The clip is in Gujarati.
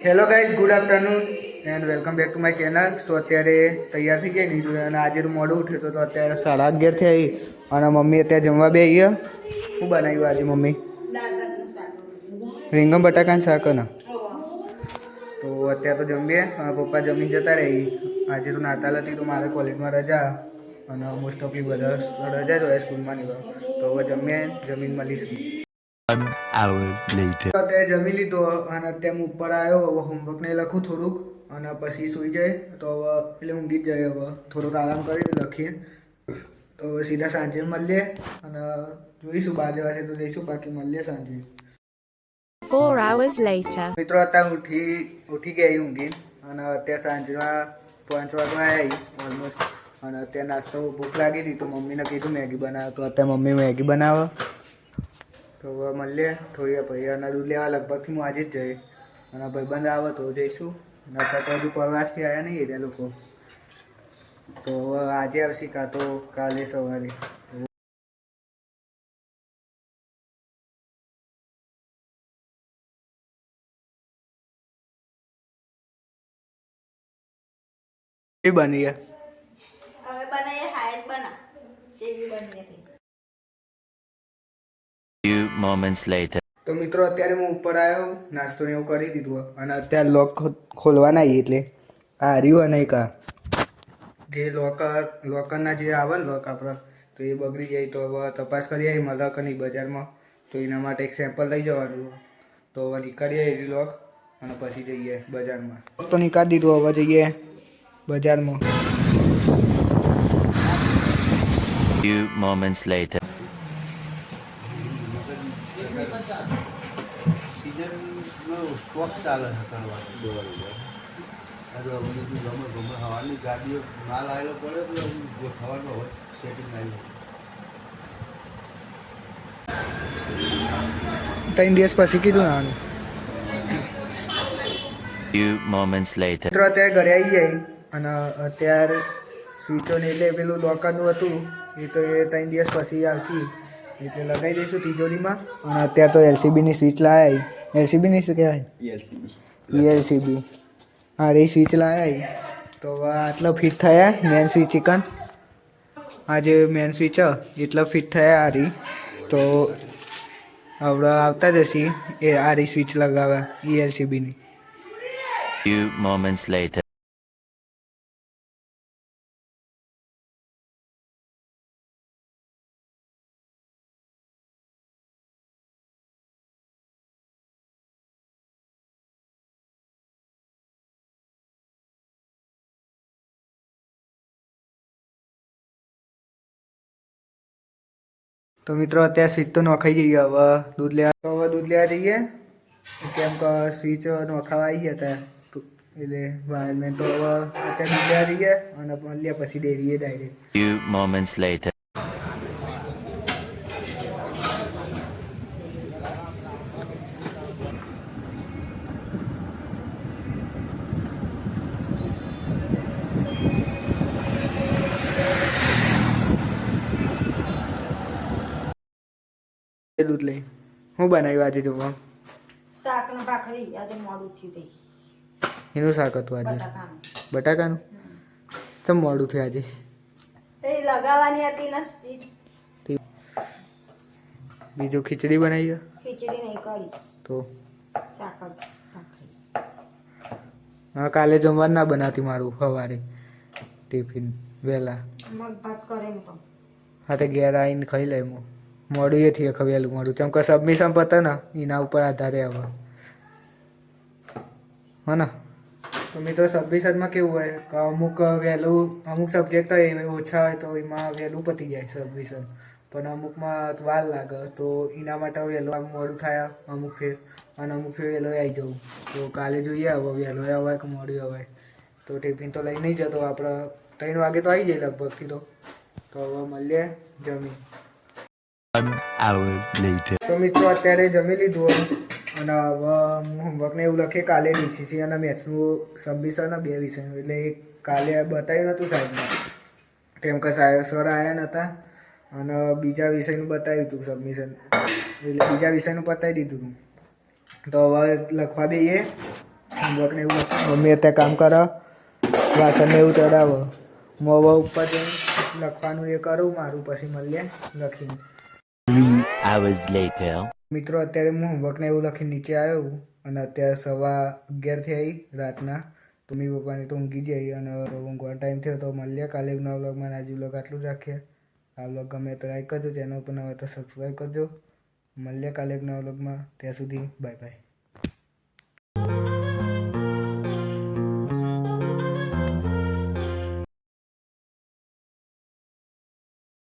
Hello guys good afternoon and welcome back to my channel so અત્યારે તૈયાર થઈ ગઈ દીધું અને આજે મોડું ઉઠ્યું તો અત્યારે સાડા અગિયાર થઈ અને મમ્મી અત્યારે જમવા બે ગયા. શું બનાવ્યું આજે મમ્મી? રીંગણ બટાકાનું શાક ને તો અત્યારે તો જમીએ પપ્પા જમીન જતા રહી. આજે તો નાતાલ હતી તો મારે કોલેજમાં રજા અને મોસ્ટ ઓફલી બધા રજા જ હોય સ્કૂલમાં નહીં તો હવે જમીએ, જમીન મળીશું. One hour later. અત્યારે જમી લીધો અને અત્યારે હું ઉપર આવ્યો હવે હોમવર્ક ને લખું થોડુંક અને પછી સૂઈ જાય. તો હવે એટલે ઊંઘી જ જાય હવે થોડોક આરામ કરી લખીએ. તો હવે સીધા સાંજે મળીએ અને જોઈશું બાર વાગે તો જઈશું બાકી મળીએ સાંજે. Four hours later. મિત્રો અત્યારે ઉઠી ઉઠી ગઈ ઊંઘી અને અત્યારે સાંજના પાંચ વાગવા આવી ઓલમોસ્ટ અને અત્યારે નાસ્તો ભૂખ લાગી હતી તો મમ્મીને કીધું મેગી બનાવો. તો અત્યારે મમ્મી મેગી બનાવો. તો હવે મળીએ થોડી પછી. અને દૂધ લેવા લગભગથી હું આજે જ જઈ અને ભાઈબંધ આવે તો જઈશું. અત્યારે તો હજુ પ્રવાસથી આવ્યા નહીં એટલે લોકો. તો હવે આજે આવશે કાં તો કાલે સવારે. બની ગયા હવે બનાવીએ હાય બના. જેવી બની હતી Few moments later. તો મિત્રો અત્યારે હું ઉપર આવ્યો નાસ્તો ને એવું કરી દીધું. અને અત્યારે લોક ખોલવાના એટલે આ હર્યું અને એક આ. જે લોકર લોકરના જે આવે ને લોક આપણા તો એ બગડી જાય. તો હવે તપાસ કરી આવી મલક કે નહીં બજારમાં. તો એના માટે એક સેમ્પલ લઈ જવાનું. તો હવે નીકળી આવી લોક અને પછી જઈએ બજારમાં. તો નીકાળી દીધું હવે જઈએ બજારમાં. Few moments later. સિઝનનો સ્ટોક ચાલે છે કરવા દોવાની આજે બધું ગમે ગમે હવાની ગાડીઓ માલ આવેલો પડે તો હવાનો હોય સેટિંગ આવી ત્રણ દિવસ પછી કીધું ને આનું. Few moments later. મિત્રો અત્યારે ઘરે આવી જાય અને અત્યારે સ્વીચો ને એટલે પેલું લોકરનું હતું એ તો એ ત્રણ દિવસ પછી આવશે. એટલે લગાવી દઈશું તિજોરીમાં. અને અત્યારે તો એલસીબીની સ્વિચ લાયા એલસીબીની શું કહેવાય? એલસીબી. હા રે સ્વિચ લાયા તો આટલો ફિટ થયા મેન સ્વિચ ચિકન આ જે મેન સ્વિચ હ એટલો ફિટ થયા આ રી તો હવે આવતા જશી. એ આ રી સ્વિચ લગાવ્યા એ એલસીબીની. Few moments later. તો મિત્રો, અત્યારે સ્વિચ તો નોખાઈ જઈએ હવે દૂધ લેવા તો હવે દૂધ લેવા જઈએ. કેમ કે સ્વિચ નોખાવા આવી ગયા હતા. એટલે વાયરમેન તો હવે અત્યારે દૂધ લેવા જઈએ અને લેવા પછી ડેરીએ ડાયરેક્ટ દૂધ લઈ. હું બનાવ્યું આજે જોવા પણ શાકનો ભાખરી. આજે મોડું થયું થઈ એનું શાક હતું આજે? બટાકાનું. ચમ મોડું થયું આજે? એ લગાવવાની હતી ને બીજું ખીચડી બનાવી ખીચડી નહીં કરી તો? શાક જ હા કાલે જમવાનું ના બનાવતી મારું સવારે. ટિફિન વહેલા. મગ ભાત કરે એમ તો. હા તો ઘેર આવીને ખાઈ લે હું મોડું એ થઈએ ખવેલું મોડું ચમ કે સબમિશન પતા ને, એના ઉપર આધારે આવે. હા ને? તો મિત્રો સબમિશનમાં કેવું હોય, કે અમુક વહેલું, અમુક સબ્જેક્ટ હોય ઓછા હોય તો એમાં વહેલું પતી જાય સબમિશન પણ અમુકમાં વાર લાગે, તો એના માટે વહેલું મોડું થાય, અમુક ફેર, અને અમુક ફેર વહેલો આવી જવું. તો કાલે જોઈએ હવે, વહેલો અવાય કે મોડું અવાય તો ટિફિન તો લઈ નહીં જતો, આપણે ત્રણ વાગે તો આવી જાય લગભગથી તો. તો હવે મળીએ જમી One hour later. તો મિત્રો, અત્યારે જમી લીધું. અને હવે હોમવર્ક ને એવું લખે કાલે ડીસીસી અને મેથ્સનું સબમિશન બે વિષયનું. એટલે એ કાલે બતાવ્યું નહોતું સાહેબને. કેમ કે સાહેબ સર આવ્યા નહોતા અને બીજા વિષયનું બતાવ્યું હતું સબમિશન એટલે બીજા વિષયનું બતાવી દીધું હતું. તો હવે લખવા બેઈએ હોમવર્કને એવું લખ મમ્મી અત્યારે કામ કરે વાસણને એવું ચડાવો. હું હવે ઉપર લખવાનું એ કરું, મારું પછી મળીએ લખીને. Hours later. મિત્રો, અત્યારે હું હોમવર્કને એવું લખીને નીચે આવ્યો અને અત્યારે સવા અગિયારથી આવી રાતના. મમ્મી પપ્પાને તો ઊંઘી જઈ અને ઊંઘવા ટાઈમ થયો તો મળીએ કાલે નવા વ્લોગમાં આજે વ્લોગ આટલું જ રાખીએ. આ વ્લોગ ગમે તો લાઈક કરજો ચેનલ પર નવા તો સબસ્ક્રાઈબ કરજો. મળીએ કાલે નવા વ્લોગમાં ત્યાં સુધી બાય બાય